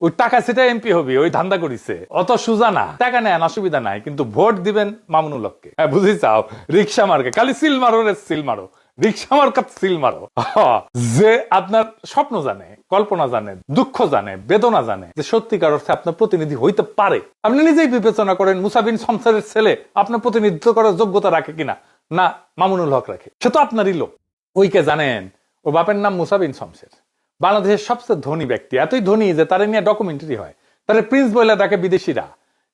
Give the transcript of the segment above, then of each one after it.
ওই টাকা সেটা এমপি হবি, ওই ধান্দা করিছে। অত সুজা না, টাকা নেন অসুবিধা নাই, কিন্তু ভোট দিবেন মামুনুল হককে। হ্যাঁ বুঝি চাও রিক্সা মার্কে খালি সিল মারো রে, সিল মারো। রিক্সা মার্কাত সিল মারো। যে আপনার স্বপ্ন জানে, কল্পনা জানে, দুঃখ জানে, বেদনা জানে, যে সত্যিকার অর্থে আপনার প্রতিনিধি হইতে পারে। আপনি নিজেই বিবেচনা করেন, মুসাবিন সংসারের ছেলে, আপনার প্রতিনিধিত্ব করার যোগ্যতা রাখে কিনা? না, মামুনুল হক রাখে। সে তো আপনারই লোক। ওইকে জানেন ও বাপের নাম মুসাবিন শমশের বাংলাদেশের সবচেয়ে ধনী ব্যক্তি এতই ধনী যে তারে নিয়ে ডকুমেন্টারি হয় তারে প্রিন্স বলে ডাকে বিদেশিরা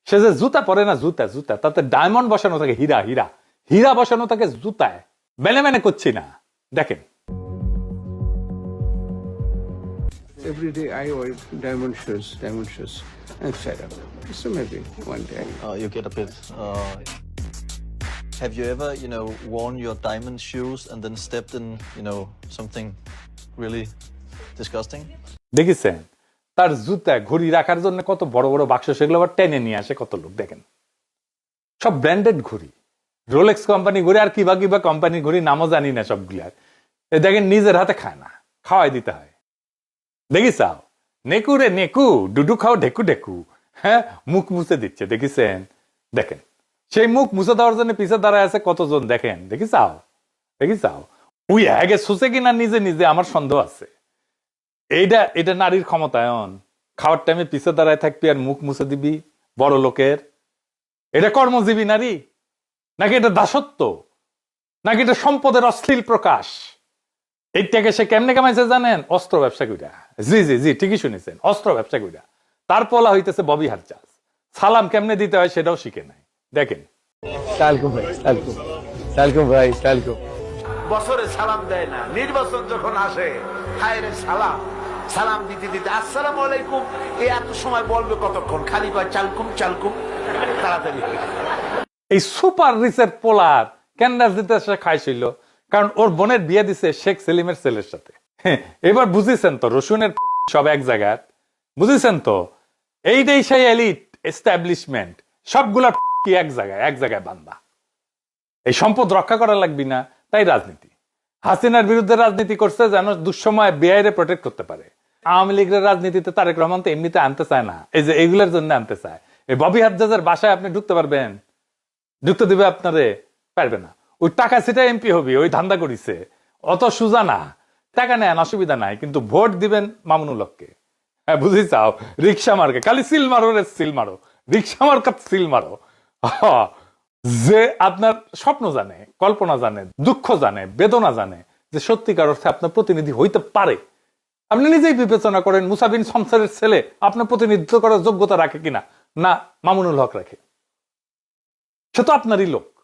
সে যে জুতা পরে না জুতা জুতা তাতে ডায়মন্ড বসানো থাকে হীরা হীরা হীরা বসানো থাকে জুতায় মেনে মেনে করছি না দেখেন Every day I wear diamond shoes, diamond shoes, fed up. So maybe one day. Uh, you get a bit. Uh, have you ever, you know, worn your diamond shoes and then stepped in, you know, something really disgusting? দেখেছেন? তার জুতা ঘড়ি রাখার জন্য কত বড় বড় বাক্স, সেগুলো আবার টেনে নিয়ে আসে কত লোক, দেখেন। সব ব্র্যান্ডেড ঘড়ি। রোলেক্স কোম্পানি ঘড়ি আর কিবা কিবা কোম্পানি ঘড়ি, নামও জানি না সবগুলার। দেখেন, নিজের হাতে খায় না, খাওয়াই দিতে হয়। দেখিস নেকু রে নেকু, ডুডু খাও ঢেকু ঢেকু। হ্যাঁ মুখ মুছে দিচ্ছে, দেখিছেন? দেখেন, সেই মুখ মুছে দেওয়ার জন্য পিছে দাঁড়ায় আছে কতজন, দেখেন দেখি চাও দেখি চাও উই, আগে সুসে কিনা, নিজে নিজে, আমার সন্দেহ আছে। এইটা এটা নারীর ক্ষমতায়ন খাওয়ার টাইমে পিছে দাঁড়ায় থাকবি আর মুখ মুছে দিবি বড় লোকের। এটা কর্মজীবী নারী? নাকি এটা দাসত্ব? নাকি এটা সম্পদের অশ্লীল প্রকাশ? এইটাকে সে কেমনে কামাইছে জানেন? অস্ত্র ব্যবসা কইরা। জি জি জি ঠিকই শুনেছেন অস্ত্র ব্যবসা কইরা। তার পলা হইতেছে ববি হারচাস সালাম কেমনে দিতে হয় সেটাও শিখে নাই। দেখেন। সালকুম ভাই সালকুম। সালকুম ভাই সালকুম। বছরে সালাম দেয় না নির্বাচন যখন আসে হায়রে সালাম। সালাম দিতে দিতে আসসালামু আলাইকুম। এ এত সময় বলবে কতক্ষণ? খালি কয় চালকুম চালকুম। তাড়াতাড়ি এই সুপার রিচের পোলার কেন রাজনীতি সে খাইছিল কারণ ওর বোনের বিয়ে দিছে শেখ সেলিমের ছেলের সাথে। হ্যাঁ, এবার বুঝেছেন তো রসুনের সব এক জায়গায় বুঝেছেন তো এইটাই সেই এলিট এস্টাবলিশমেন্ট। সবগুলা কি এক জায়গায় এক জায়গায় বান্দা। এই সম্পদ রক্ষা করা লাগবি না তাই রাজনীতি। হাসিনার বিরুদ্ধে রাজনীতি করছে যেন দুঃসময় বেআইরে প্রোটেক্ট করতে পারে। আওয়ামী লীগের রাজনীতিতে তারেক রহমান তো এমনিতে আনতে চায় না। এই যে এগুলোর জন্য আনতে চায়। এই ববি হাজ্জাজের বাসায় আপনি ঢুকতে পারবেন। ঢুকতে দিবে আপনারে পারবে না। ওই টাকা সেটা এমপি হবি ওই ধান্দা করিছে। অত সুজা না। টাকা নেন অসুবিধা নাই কিন্তু ভোট দিবেন মামুনুল হককে। হ্যাঁ বুঝি চাও? রিক্সা মার্কে। খালি সিল মারো রে সিল মারো। রিক্সা মার্কাত সিল মারো। হ্যাঁ, যে আপনার স্বপ্ন জানে কল্পনা জানে দুঃখ জানে বেদনা জানে যে সত্যিকার অর্থে আপনার প্রতিনিধি হইতে পারে। আপনি নিজেই বিবেচনা করেন মুসাবিন সংসারের ছেলে আপনার প্রতিনিধিত্ব করার যোগ্যতা রাখে কিনা? না, মামুনুল হক রাখে। সে তো আপনারই লোক।